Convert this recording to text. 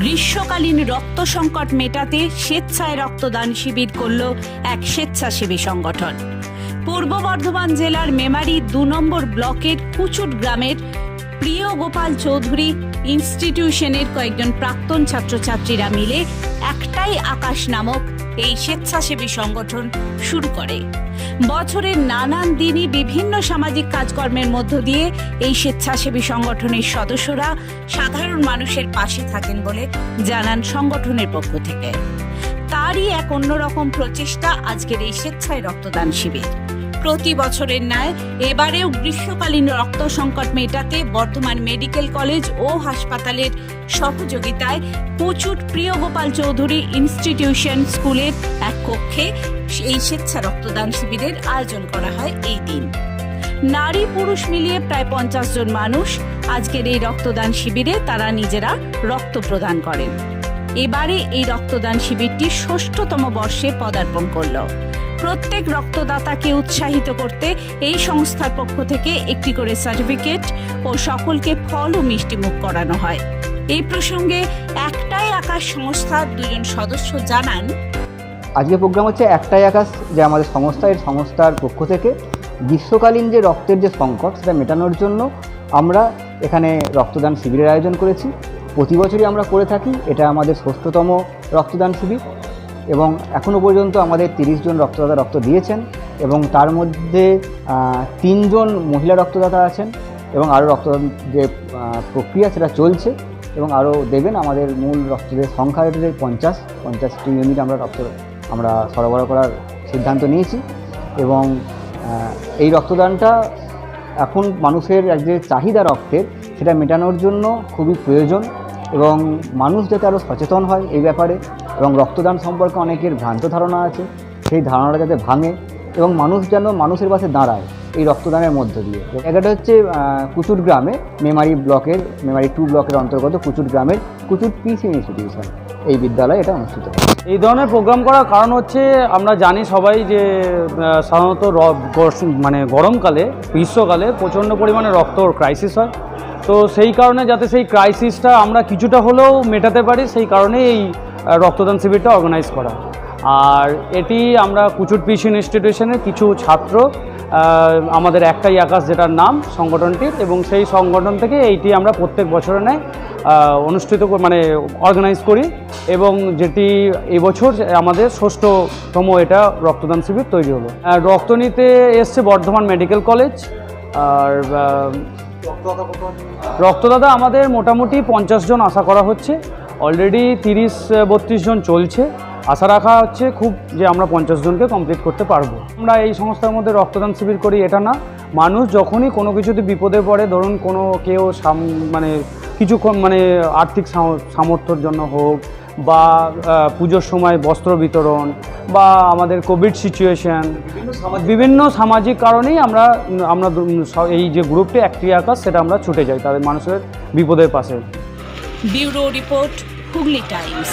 গ্রীষ্মকালীন রক্ত সংকট মেটাতে স্বেচ্ছায় রক্তদান শিবির করল এক স্বেচ্ছাসেবী সংগঠন। পূর্ব বর্ধমান জেলার মেমারি দু নম্বর ব্লকের কুচুট গ্রামের প্রিয় গোপাল চৌধুরী ইনস্টিটিউশনের কয়েকজন প্রাক্তন ছাত্রছাত্রীরা মিলে একটাই আকাশ নামক এই স্বেচ্ছাসেবী সংগঠন শুরু করে। বছরের নানান দিনই বিভিন্ন সামাজিক কাজকর্মের মধ্য দিয়ে এই স্বেচ্ছাসেবী সংগঠনের সদস্যরা সাধারণ মানুষের পাশে থাকেন বলে জানান সংগঠনের পক্ষ থেকে। তারই এক অন্যরকম প্রচেষ্টা আজকের এই স্বেচ্ছায় রক্তদান শিবির। প্রতি বছরের ন্যায় এবারেও গ্রীষ্মকালীন রক্ত সংকট মেটাতে বর্ধমান মেডিকেল কলেজ ও হাসপাতালের সহযোগিতায় কুচুট প্রিয়গোপাল চৌধুরী ইনস্টিটিউশন স্কুলের এক কক্ষে এই স্বেচ্ছা রক্তদান শিবিরের আয়োজন করা হয় এই দিন। নারী পুরুষ মিলিয়ে প্রায় পঞ্চাশ জন মানুষ আজকের এই রক্তদান শিবিরে তারা নিজেরা রক্ত প্রদান করেন। এবারে এই রক্তদান শিবিরটি ষষ্ঠতম বর্ষে পদার্পণ করল। প্রত্যেক রক্তদাতাকে উৎসাহিত করতে এই সংস্থার পক্ষ থেকে একটি করে সার্টিফিকেট ও সকলকে ফল ও মিষ্টি মুখ করানো হয়। এই প্রসঙ্গে একটাই আকাশ সংস্থার দুজন সদস্য জানান, আজকে প্রোগ্রাম হচ্ছে একটাই আকাশ, যে আমাদের সংস্থা, এই সংস্থার পক্ষ থেকে গ্রীষ্মকালীন যে রক্তের যে সংকট, সেটা মেটানোর জন্য আমরা এখানে রক্তদান শিবিরের আয়োজন করেছি। প্রতি বছরই আমরা করে থাকি, এটা আমাদের ষষ্ঠতম রক্তদান শিবির। এবং এখনও পর্যন্ত আমাদের তিরিশ জন রক্তদাতা রক্ত দিয়েছেন এবং তার মধ্যে তিনজন মহিলা রক্তদাতা আছেন এবং আরও রক্তদান যে প্রক্রিয়া সেটা চলছে এবং আরও দেবেন আমাদের মূল রক্তদের সংখ্যা হচ্ছে পঞ্চাশ। পঞ্চাশটি ইউনিট আমরা রক্ত, আমরা সরবরাহ করার সিদ্ধান্ত নিয়েছি এবং এই রক্তদানটা এখন মানুষের যে চাহিদা রক্তের, সেটা মেটানোর জন্য খুবই প্রয়োজন। এবং মানুষ যাতে আরও সচেতন হয় এই ব্যাপারে এবং রক্তদান সম্পর্কে অনেকের ভ্রান্ত ধারণা আছে, সেই ধারণাটা যাতে ভাঙে এবং মানুষ যেন মানুষের পাশে দাঁড়ায় এই রক্তদানের মধ্য দিয়ে। জায়গাটা হচ্ছে কুচুট গ্রামে, মেমারি ব্লকের, মেমারি টু ব্লকের অন্তর্গত কুচুর গ্রামের কুচুর পিসি ইনস্টিটিউশন এই বিদ্যালয়ে এটা অনুষ্ঠিত হয়। এই ধরনের প্রোগ্রাম করার কারণ হচ্ছে, আমরা জানি সবাই যে সাধারণত মানে গরমকালে, গ্রীষ্মকালে প্রচণ্ড পরিমাণে রক্ত ক্রাইসিস হয়। তো সেই কারণে যাতে সেই ক্রাইসিসটা আমরা কিছুটা হলেও মেটাতে পারি, সেই কারণে এই রক্তদান শিবিরটা অর্গানাইজ করা। আর এটি আমরা কুচুট পিস ইনস্টিটিউশনের কিছু ছাত্র আমাদের একটাই আকাশ যেটার নাম, সংগঠনটির, এবং সেই সংগঠন থেকে এইটি আমরা প্রত্যেক বছরে নেয় অনুষ্ঠিত মানে অর্গানাইজ করি, এবং যেটি এবছর আমাদের ষষ্ঠতম এটা রক্তদান শিবির তৈরি হলো। রক্ত নিতে এসছে বর্ধমান মেডিকেল কলেজ, আর রক্তদাতা আমাদের মোটামুটি পঞ্চাশ জন আশা করা হচ্ছে। অলরেডি তিরিশ, বত্রিশ জন চলছে। আশা রাখা হচ্ছে খুব যে আমরা পঞ্চাশ জনকে কমপ্লিট করতে পারব। আমরা এই সংস্থার মধ্যে রক্তদান শিবির করি, এটা না। মানুষ যখনই কোনো কিছুতে বিপদে পড়ে, ধরুন কোনো কেউ মানে কিছুক্ষণ মানে আর্থিক সামর্থ্যর জন্য হোক বা পুজোর সময় বস্ত্র বিতরণ বা আমাদের কোভিড সিচুয়েশান বিভিন্ন সামাজিক কারণেই আমরা আমরা এই যে গ্রুপটি একটি আকাশ সেটা আমরা ছুটে যাই তাদের মানুষের বিপদের পাশে। Bureau report Hooghly Times.